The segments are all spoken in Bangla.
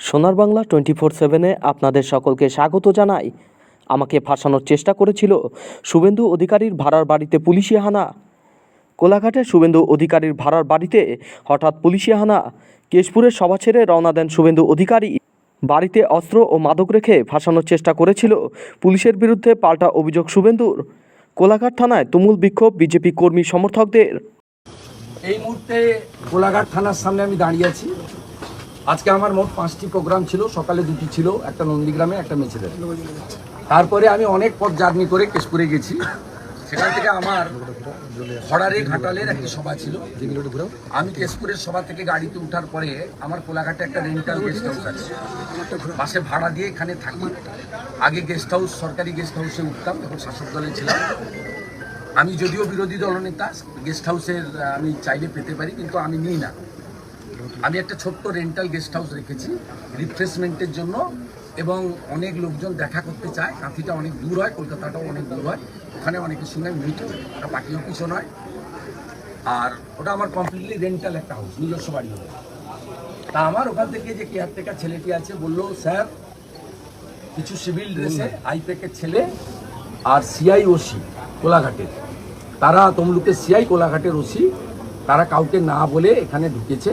সোনার বাংলা টোয়েন্টি ফোর সেভেনে আপনাদের সকলকে স্বাগত জানাই। আমাকে ফাঁসানোর চেষ্টা করেছিল শুভেন্দু অধিকারীর ভাড়ার বাড়িতে পুলিশি হানা। কোলাঘাটে শুভেন্দু অধিকারীর ভাড়ার বাড়িতে হঠাৎ পুলিশি হানা। কেশপুরের সভা ছেড়ে রওনা দেন শুভেন্দু অধিকারী। বাড়িতে অস্ত্র ও মাদক রেখে ফাঁসানোর চেষ্টা করেছিল পুলিশের বিরুদ্ধে পাল্টা অভিযোগ শুভেন্দুর। কোলাঘাট থানায় তুমুল বিক্ষোভ বিজেপি কর্মী সমর্থকদের। এই মুহূর্তে কোলাঘাট থানার সামনে আমি দাঁড়িয়ে আছি। আজকে আমার মোট পাঁচটি প্রোগ্রাম ছিল, সকালে দুটি ছিল, একটা নন্দীগ্রামে, একটা মেছেদের। তারপরে আমি অনেক পথ জার্নি করে কেশপুরে গেছি। সেখান থেকে আমার খড়ারে ঘাটালের একটি সভা ছিল। আমি কেশপুরের সভা থেকে গাড়িতে ওঠার পরে আমার কোলাঘাটে একটা রেন্টাল গেস্ট হাউস আছে। বাসে ভাড়া দিয়ে এখানে থাকি। আগে গেস্ট হাউস, সরকারি গেস্ট হাউসে উঠতাম তখন শাসক দলে ছিলাম। আমি যদিও বিরোধী দলনেতা, গেস্ট হাউসের আমি চাইলে পেতে পারি, কিন্তু আমি নিই না। আমি একটা ছোট্ট রেন্টাল গেস্ট হাউস রেখেছি রিফ্রেশমেন্টের জন্য, এবং অনেক লোকজন দেখা করতে চায়। কাঁথিটা অনেক দূর হয়, কলকাতাটাও অনেক দূর হয়। ওখানে অনেকের সঙ্গে মিট ওটা পার্টি অফিসও নয়। আর ওটা আমার কমপ্লিটলি রেন্টাল একটা হাউস নিজস্ব বাড়ি হবে। তা আমার ওখান থেকে যে কেয়ারটেকার ছেলেটি আছে, বলল, স্যার, কিছু সিভিল ড্রেসে আইপ্যাকের ছেলে আর সিআই ওসি কোলাঘাটের। তারা তমলুকের সিআই কোলাঘাটের ওসি তারা কাউকে না বলে এখানে ঢুকেছে।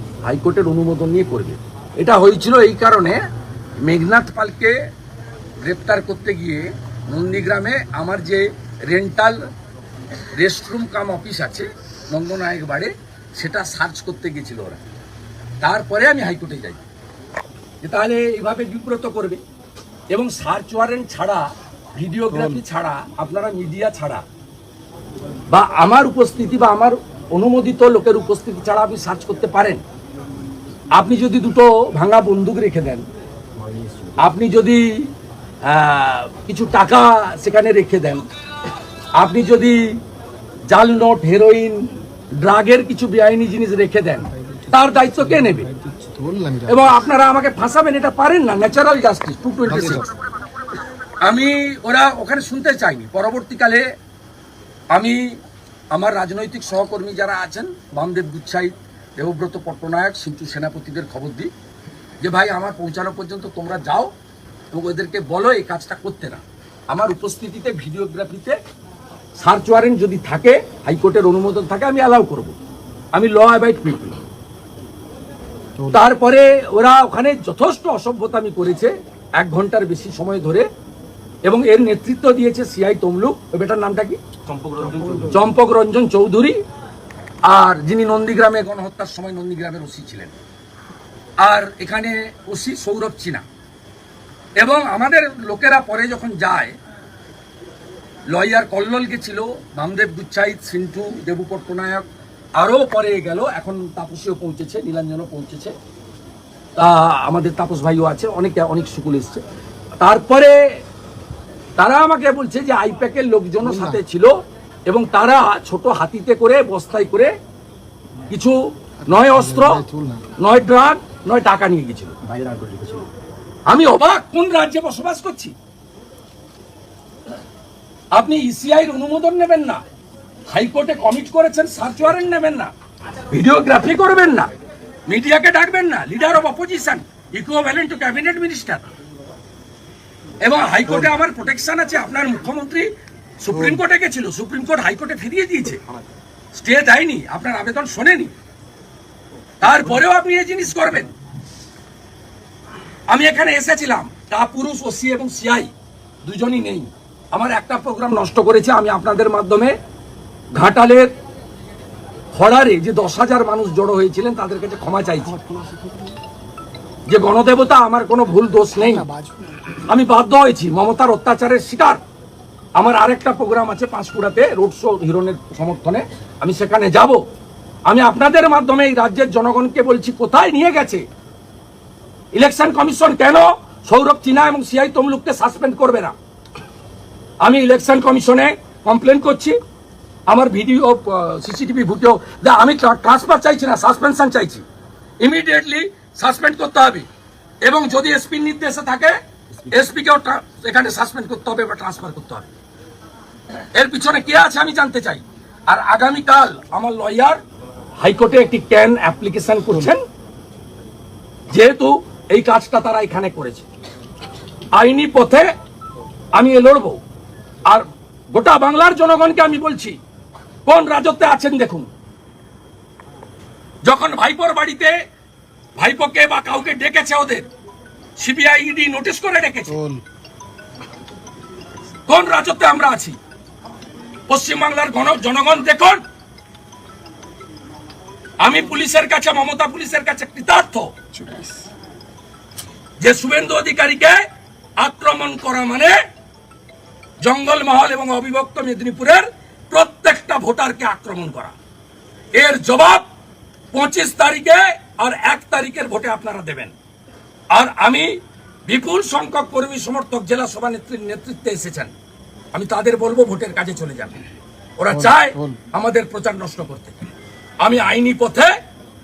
হাইকোর্টের অনুমোদন নিয়ে করবে। এটা হয়েছিল এই কারণে মেঘনাথ পালকে গ্রেপ্তার করতে গিয়ে নন্দীগ্রামে আমার যে রেন্টাল রেস্টরুম কাম অফিস আছে নন্দনায়ক বাড়ে সেটা সার্চ করতে গেছিল ওরা। তারপরে আমি হাইকোর্টে যাই। যে তাহলে এইভাবে বিব্রত করবে। এবং সার্চ ওয়ারেন্ট ছাড়া ভিডিওগ্রাফি ছাড়া আপনারা মিডিয়া ছাড়া বা আমার উপস্থিতি বা আমার অনুমোদিত লোকের উপস্থিতি ছাড়া আপনি সার্চ করতে পারেন। আপনি যদি দুটো ভাঙা বন্দুক রেখে দেন, আপনি যদি কিছু টাকা সেখানে রেখে দেন, আপনি যদি জাল নোট হেরোইন ড্রাগের কিছু বেআইনি জিনিস রেখে দেন, তার দায়িত্ব কে নেবে? এবং আপনারা আমাকে ফাঁসাবেন, এটা পারেন না ন্যাচারাল জাস্টিস টু টোয়েন্টি আমি, ওরা ওখানে শুনতে চাইনি। পরবর্তীকালে আমি আমার রাজনৈতিক সহকর্মী যারা আছেন, বামদেব গুচ্ছাই দেবব্রত পট্টনায়ক সিন্টু সেনাপতিদের খবর দিই যে ভাই আমার পৌঁছানো পর্যন্ত তোমরা যাও এবং ওদেরকে বলো এই কাজটা করতে না। আমার উপস্থিতিতে ভিডিওগ্রাফিতে সার্চ ওয়ারেন্ট যদি থাকে হাইকোর্টের অনুমোদন থাকে আমি অ্যালাউ করব। আমি ল অ্যাবাইড পিপল তারপরে ওরা ওখানে যথেষ্ট অসভ্যতামি করেছে এক ঘণ্টার বেশি সময় ধরে এবং এর নেতৃত্ব দিয়েছে সিআই তমলুক। ওই বেটার নামটা কি? চম্পক রঞ্জন চৌধুরী। আর যিনি নন্দীগ্রামে গণহত্যার সময় নন্দীগ্রামের ওসি ছিলেন। আর এখানে ওসি সৌরভ চিনা। এবং আমাদের লোকেরা পরে যখন যায় লয়ার কল্লোল গেছিল বামদেব গুচ্ছাই সিন্টু দেবু পট্টনায়ক আরও পরে গেল এখন তাপসীও পৌঁছেছে নীলাঞ্জনও পৌঁছেছে। তা আমাদের তাপস ভাইও আছে অনেকে অনেক সুকুল এসছে। তারপরে তারা আমাকে বলছে যে আইপ্যাকের লোকজনও সাথে ছিল এবং তারা ছোট হাতিতে করে বস্তায় করে কিছু নয় অস্ত্র নয় ড্রাগ নয় টাকা নিয়ে গেছিল। আমি অবাক কোন রাজ্যে বসবাস করছি? আপনি ইসিআই অনুমোদন নেবেন না। হাইকোর্টে কমিট করেছেন সার্চ ওয়ারেন্ট নেবেন না। ভিডিওগ্রাফি করবেন না। মিডিয়াকে ডাকবেন না। Leader of opposition equivalent to cabinet minister এবং হাইকোর্টে আমার প্রোটেকশন আছে আপনার মুখ্যমন্ত্রী সুপ্রিম কোর্টে গেছিল, সুপ্রিম কোর্ট হাইকোর্টে ফিরিয়ে দিয়েছে। স্টে দেয়নি, আপনার আবেদন শোনেনি। তারপরেও আপনি এই জিনিস করবেন। আমি এখানে এসেছিলাম, তা পুরুষ ও ওসি এবং সিআই, দুজনই নেই। আমার একটা প্রোগ্রাম নষ্ট করেছে, আমি আপনাদের মাধ্যমে ঘাটালের হরারে যে দশ হাজার মানুষ জড়ো হয়েছিলেন, তাদের কাছে ক্ষমা চাইছি। যে গণদেবতা, আমার কোনো ভুল দোষ নেই। আমি বাধ্য হয়েছি, মমতার অত্যাচারের শিকার। আমার আরেকটা প্রোগ্রাম আছে পাঁশকুড়াতে রোড শো হিরণের সমর্থনে। আমি সেখানে যাব। আমি আপনাদের মাধ্যমে এই রাজ্যের জনগণকে বলছি, কোথায় নিয়ে গেছে? ইলেকশন কমিশন কেন সৌরভ চিনা এবং সিআই তমলুককে সাসপেন্ড করবে না? আমি ইলেকশন কমিশনে কমপ্লেন করছি। আমার ভিডিও সিসিটিভি ফুটেও যা আমি ট্রান্সফার চাইছি না সাসপেনশন চাইছি। ইমিডিয়েটলি সাসপেন্ড করতে হবে। এবং যদি এসপির নির্দেশে থাকে এসপিকেও এখানে সাসপেন্ড করতে হবে বা ট্রান্সফার করতে হবে। এর পিছনে কে আছে আমি জানতে চাই। আর আগামীকাল আমার লয়ার হাইকোর্টে একটি ক্যান অ্যাপ্লিকেশন করছেন যেহেতু এই কাজটা তারা এখানে করেছে। আইনি পথে আমি এ লড়বো। আর গোটা বাংলার জনগণকে আমি বলছি কোন রাজত্বে আছেন দেখুন। যখন ভাইপোর বাড়িতে ভাইপোকে বা কাউকে ডেকেছে ওদের সিবিআই ইডি নোটিশ করে ডেকেছে কোন রাজত্বে আমরা আছি? পশ্চিমবাংলার গণ- জনগণ দেখুন। আমি পুলিশের কাছে, মমতা পুলিশের কাছে কৃতার্থ। যে শুভেন্দু অধিকারীকে আক্রমণ করা মানে জঙ্গলমহল এবং অবিভক্ত মেদিনীপুরের প্রত্যেকটা ভোটারকে আক্রমণ করা। এর জবাব পঁচিশ তারিখে আর এক তারিখের ভোটে আপনারা দেবেন। আর আমি বিপুল সংখ্যক কর্মী সমর্থক জেলা সভা নেত্রীর নেতৃত্বে এসেছেন। আমি তাদের বলব ভোটের কাজে চলে যাবে। ওরা চায় আমাদের প্রচার নষ্ট করতে। আমি আইনি পথে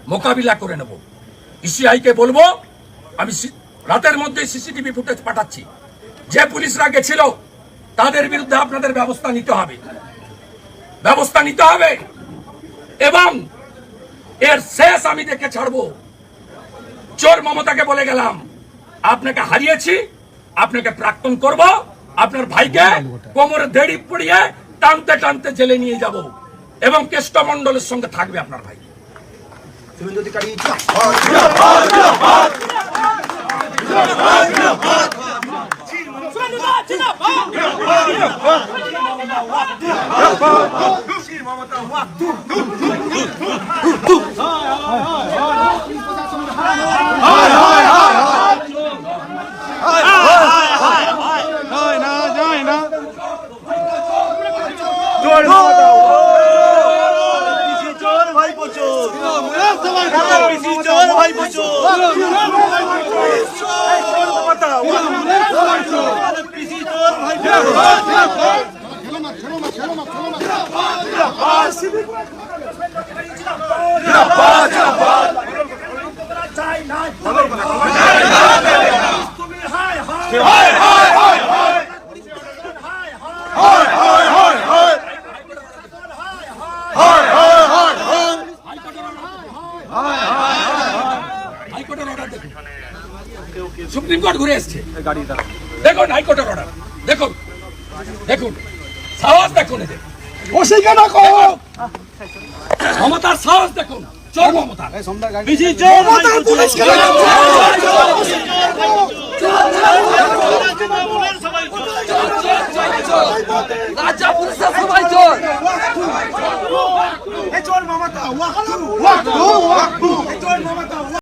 মোকাবিলা করে নেব। ইসিআইকে বলব আমি রাতের মধ্যে সিসিটিভি ফুটেজ পাঠাচ্ছি। যে পুলিশরা গেছিল তাদের বিরুদ্ধে আপনাদের ব্যবস্থা নিতে হবে। ব্যবস্থা নিতে হবে। এবং এর শেষ আমি দেখে ছাড়বো। চোর মমতাকে বলে গেলাম আপনাকে হারিয়েছি আপনাকে প্রাক্তন করব আপনার ভাইকে কোমরে দেড়ি পড়িয়ে টানতে টানতে জেলে নিয়ে যাব। এবং কেষ্টমণ্ডলের সঙ্গে থাকবে আপনার ভাই অধিকারী যায় না যায় না পিসি চোর ভাই প্রচুর চোর ভাই প্রচুর পিসি চোর ভাই হাইকোর্টের অর্ডার দেখুন সুপ্রিম কোর্ট ঘুরে এসছে। দেখুন হাইকোর্টের অর্ডার দেখুন। দেখুন। সাহস দেখুন এদের। ক্ষমতার সাহস দেখুন। চোর মমতা পিসি চোর ভাই প্রচুর রাজা পুলিশের সবাই চোর চোর মমতা ওয়াক্তু ওয়াক্তু ওয়াক্তু চোর মমতা।